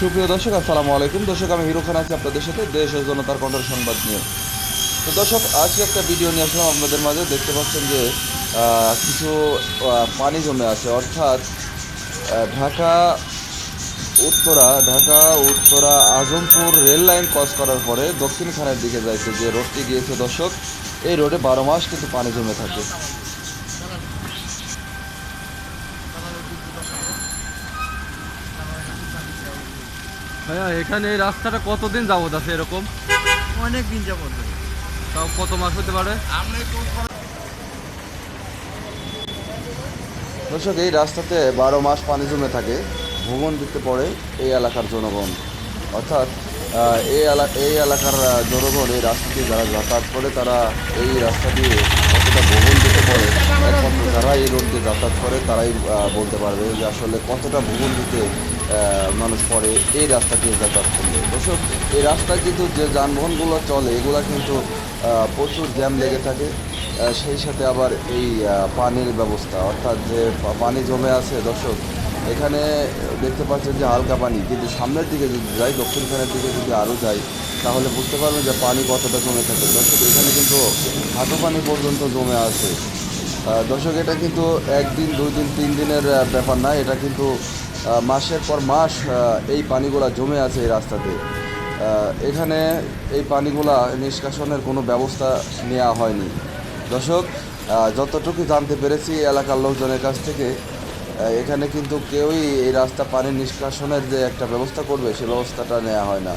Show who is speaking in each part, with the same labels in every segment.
Speaker 1: সুপ্রিয় দর্শক, আসসালামু আলাইকুম। দর্শক, আমি হিরো খান আছি আপনাদের সাথে। দেশ ও জনতার কণ্ঠের সংবাদ নিয়ে। তো দর্শক, আজকে একটা ভিডিও নিয়ে আসলাম আপনাদের মাঝে। দেখতে পাচ্ছেন যে কিছু পানি জমে আছে। অর্থাৎ Dhaka Uttara Dhaka Uttara Azampur rail line cross করার পরে দক্ষিণখানের দিকে যাইতে যে রোডটি গিয়েছে দর্শক, এই রোডে বারো মাস কিন্তু পানি জমে থাকে।
Speaker 2: ভাইয়া এখানে এই রাস্তাটা কতদিন যাবত আছে এরকম?
Speaker 3: অনেক দিন যাবত।
Speaker 2: তাও কত মাস হতে পারে?
Speaker 1: দর্শক এই রাস্তাতে বারো মাস পানি জমে থাকে ভ্রমণ দিতে পড়ে এই এলাকার জনগণ। অর্থাৎ এই এই এলাকার জনগণ, এই রাস্তা দিয়ে যারা যাতায়াত করে, তারা এই রাস্তা দিয়ে কতটা ভ্রমণ দিতে একমাত্র যারা এই রোড দিয়ে যাতায়াত করে, তারাই বলতে পারবে যে আসলে কতটা ভ্রমণ দিতে মানুষ পড়ে এই রাস্তা দিয়ে যাতায়াত করলে। দর্শক, এই রাস্তায় কিন্তু যে যানবাহনগুলো চলে, এগুলো কিন্তু প্রচুর জ্যাম লেগে থাকে। সেই সাথে আবার এই পানির ব্যবস্থা, অর্থাৎ যে পানি জমে আছে, দর্শক এখানে দেখতে পাচ্ছেন যে হালকা পানি, কিন্তু সামনের দিকে যদি যাই দক্ষিণখানের দিকে যদি আরও যাই, তাহলে বুঝতে পারবেন যে পানি কতটা জমে থাকে। দর্শক, এখানে কিন্তু হাঁটু পানি পর্যন্ত জমে আছে। দর্শক, এটা কিন্তু একদিন দুই দিন তিন দিনের ব্যাপার না, এটা কিন্তু মাসের পর মাস এই পানিগুলা জমে আছে এই রাস্তাতে। এখানে এই পানিগুলা নিষ্কাশনের কোনো ব্যবস্থা নেওয়া হয়নি। দর্শক যতটুকু জানতে পেরেছি এলাকার লোকজনের কাছ থেকে এখানে কিন্তু কেউই এই রাস্তা পানি নিষ্কাশনের যে একটা ব্যবস্থা করবে সে ব্যবস্থাটা নেওয়া হয় না।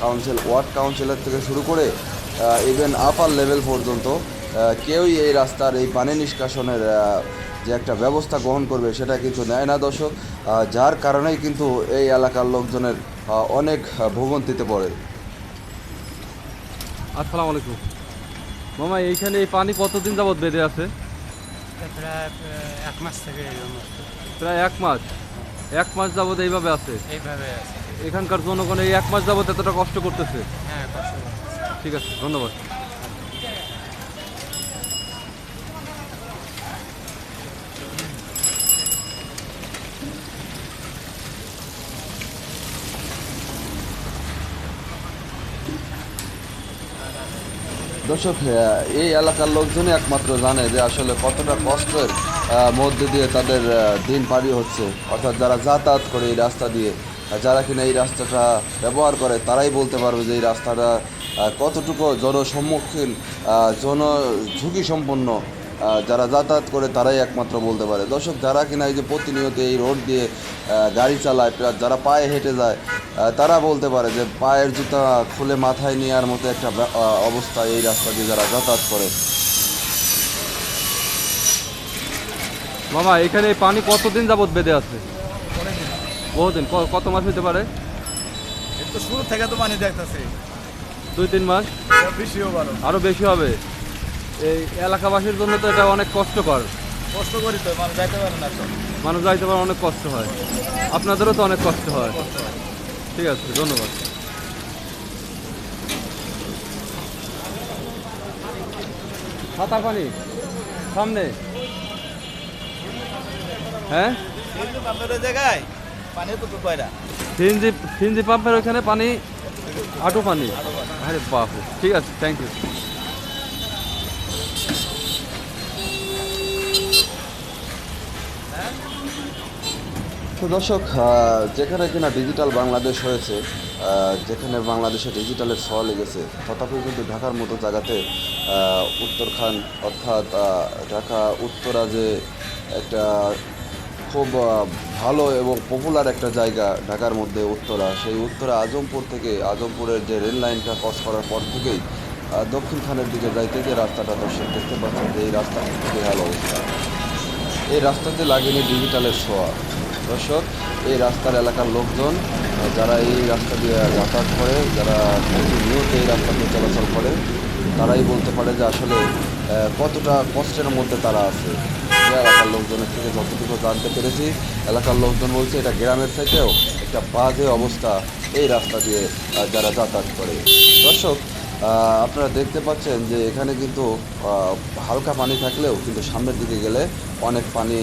Speaker 1: কাউন্সিল ওয়ার্ড কাউন্সিলর থেকে শুরু করে ইভেন আপার লেভেল পর্যন্ত কেউই এই রাস্তার এই পানি নিষ্কাশনের যে একটা ব্যবস্থা গ্রহণ করবে সেটা কিন্তু নেয় না দর্শক। যার কারণেই কিন্তু এই এলাকার লোকজনের অনেক ভোগান্তিতে পড়ে।
Speaker 2: আসসালামু আলাইকুম। মামা এইখানে এই পানি কতদিন যাবত বেঁধে আছে?
Speaker 3: প্রায় এক মাস থেকে আছে।
Speaker 2: প্রায় এক মাস। এক মাস যাবত এইভাবে আছে।
Speaker 3: এইভাবে আছে।
Speaker 2: এখানকার জনগণ এই এক মাস যাবত এতটা কষ্ট করতেছে।
Speaker 3: হ্যাঁ কষ্ট
Speaker 2: ঠিক আছে ধন্যবাদ।
Speaker 1: দর্শক এই এলাকার লোকজনই একমাত্র জানে যে আসলে কতটা কষ্টের মধ্যে দিয়ে তাদের দিন পারি হচ্ছে। অর্থাৎ যারা যাতায়াত করে এই রাস্তা দিয়ে যারা কিনা এই রাস্তাটা ব্যবহার করে, তারাই বলতে পারবে যে এই রাস্তাটা কতটুকু জনসম্মুখীন জন ঝুঁকি সম্পন্ন যারা যাতায়াত করে তারাই একমাত্র বলতে পারে। দর্শক যারা কিনা এই যে প্রতিনিয়ত এই রোড দিয়ে গাড়ি চালায় প্লাস যারা পায়ে হেঁটে যায় তারা বলতে পারে যে পায়ের জুতা খুলে মাথায় নেওয়ার মতো একটা অবস্থা এই রাস্তা দিয়ে যারা যাতায়াত করে।
Speaker 2: মামা এখানে পানি কতদিন যাবত বেঁধে আছে? বহুদিন কত মাস হতে পারে?
Speaker 4: শুরু থেকে তো পানি দেখতেছি।
Speaker 2: দুই তিন মাস
Speaker 4: বেশি
Speaker 2: আরও বেশি হবে? এই এলাকাবাসীর জন্য তো এটা অনেক কষ্টকর।
Speaker 4: কষ্ট করি তো মানুষ যাইতে পারে না তো।
Speaker 2: মানুষ যাইতে পারে অনেক কষ্ট হয়। আপনাদেরও তো অনেক কষ্ট হয়। ঠিক আছে ধন্যবাদ। সাঁতার পানি সামনে। হ্যাঁ?
Speaker 4: জায়গায়? পানি তো তো পায়রা
Speaker 2: সিএনজি সিএনজি পাম্পের ওইখানে পানি আটু পানি। আরে বাপ ঠিক আছে থ্যাংক ইউ
Speaker 1: তো দর্শক যেখানে কিনা ডিজিটাল বাংলাদেশ হয়েছে যেখানে বাংলাদেশে ডিজিটালের ছোঁয়া লেগেছে তথাপি কিন্তু ঢাকার মতো জায়গাতে উত্তরখান অর্থাৎ ঢাকা উত্তরা যে একটা খুব ভালো এবং পপুলার একটা জায়গা ঢাকার মধ্যে উত্তরা সেই উত্তরা আজমপুর থেকে আজমপুরের যে রেল লাইনটা ক্রস করার পর থেকেই আহ, দক্ষিণ খানের দিকে যাইতে যে রাস্তাটা দর্শক দেখতে পাচ্ছেন যে এই রাস্তা কিন্তু ভালো অবস্থা। এই রাস্তাতে লাগেনি ডিজিটালের ছোঁয়া। দর্শক, এই রাস্তার এলাকার লোকজন, যারা এই রাস্তা দিয়ে যাতায়াত করে, যারা প্রতিনিয়ত এই রাস্তা দিয়ে চলাচল করে, তারাই বলতে পারে যে আসলে কতটা কষ্টের মধ্যে তারা আছে। এলাকার লোকজনের থেকে যতটুকু জানতে পেরেছি, এলাকার লোকজন বলছে এটা গ্রামের থেকেও একটা বাজে অবস্থা এই রাস্তা দিয়ে যারা যাতায়াত করে। দর্শক আপনারা দেখতে পাচ্ছেন যে এখানে কিন্তু হালকা পানি থাকলেও কিন্তু সামনের দিকে গেলে অনেক পানি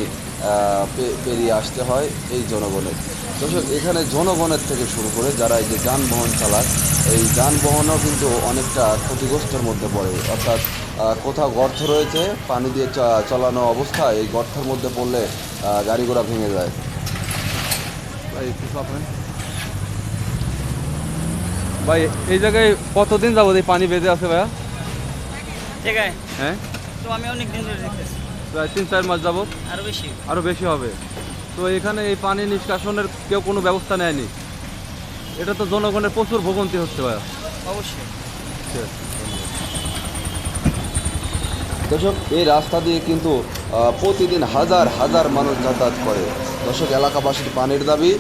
Speaker 1: পেরিয়ে আসতে হয় এই জনগণের। দর্শক, এখানে জনগণের থেকে শুরু করে যারা এই যে যানবাহন চালায়, এই যানবাহনও কিন্তু অনেকটা ক্ষতিগ্রস্তের মধ্যে পড়ে। অর্থাৎ কোথাও গর্ত রয়েছে, পানি দিয়ে চালানো অবস্থায় এই গর্তের মধ্যে পড়লে গাড়ি ঘোড়া ভেঙে যায়।
Speaker 2: ভাই এই জায়গায় কতদিন যাব এই পানি বেঁধে আছে ভাইয়া?
Speaker 5: জায়গায়?
Speaker 2: হ্যাঁ?
Speaker 5: তো আমি অনেক দিন ধরে দেখতেছি।
Speaker 2: প্রায় তিন চার মাস যাবত?
Speaker 5: আরও বেশি।
Speaker 2: আরও বেশি হবে। তো এখানে এই পানি নিষ্কাশনের কেউ কোনো ব্যবস্থা নেয়নি? এটা তো জনগণের প্রচুর ভোগান্তি হচ্ছে ভাইয়া।
Speaker 5: অবশ্যই।
Speaker 1: দর্শক এই রাস্তা দিয়ে কিন্তু প্রতিদিন হাজার হাজার মানুষ যাতায়াত করে। দর্শক এলাকাবাসীর পানির দাবি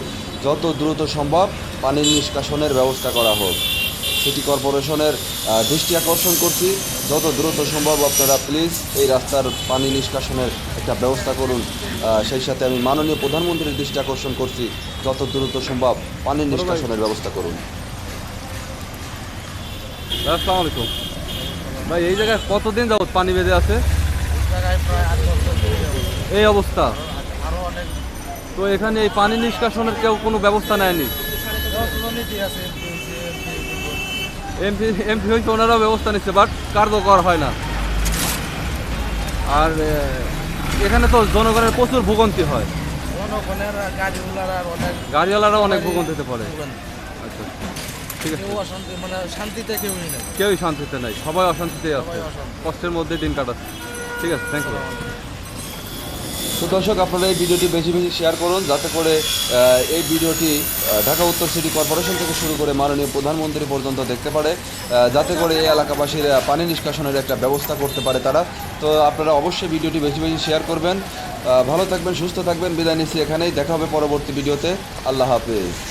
Speaker 1: যত দ্রুত সম্ভব পানির নিষ্কাশনের ব্যবস্থা করা হোক। সিটি কর্পোরেশনের দৃষ্টি আকর্ষণ করছি। যত দ্রুত সম্ভব আপনারা প্লিজ এই রাস্তার পানি নিষ্কাশনের একটা ব্যবস্থা করুন। সেই সাথে আমি মাননীয় প্রধানমন্ত্রীর দৃষ্টি আকর্ষণ করছি। যত দ্রুত সম্ভব পানি নিষ্কাশনের ব্যবস্থা করুন।
Speaker 2: ভাই, আসসালামু আলাইকুম। ভাই এই জায়গায় কতদিন যাবত পানি বেঁধে আছে? এই অবস্থা। তো এখানে এই পানি নিষ্কাশনের কেউ কোনো ব্যবস্থা নেয়নি? এমপি এমপি হয়েছে ওনারাও ব্যবস্থা নিচ্ছে বাট কার্যকর হয় না। আর এখানে তো জনগণের প্রচুর ভোগান্তি হয়।
Speaker 4: আর অনেক
Speaker 2: ভোগান্তিতে পড়ে। আচ্ছা ঠিক আছে।
Speaker 4: শান্তিতে কেউই
Speaker 2: শান্তিতে নাই, সবাই অশান্তিতে আছে। কষ্টের মধ্যে দিন কাটাচ্ছে। ঠিক আছে থ্যাংক ইউ
Speaker 1: তো দর্শক, আপনারা এই ভিডিওটি বেশি বেশি শেয়ার করুন, যাতে করে এই ভিডিওটি ঢাকা উত্তর সিটি কর্পোরেশন থেকে শুরু করে মাননীয় প্রধানমন্ত্রী পর্যন্ত দেখতে পারে যাতে করে এই এলাকাবাসীর পানি নিষ্কাশনের একটা ব্যবস্থা করতে পারে তারা। তো আপনারা অবশ্যই ভিডিওটি বেশি বেশি শেয়ার করবেন। ভালো থাকবেন, সুস্থ থাকবেন, বিদায় নিচ্ছি এখানেই, দেখা হবে পরবর্তী ভিডিওতে। আল্লাহ হাফেজ।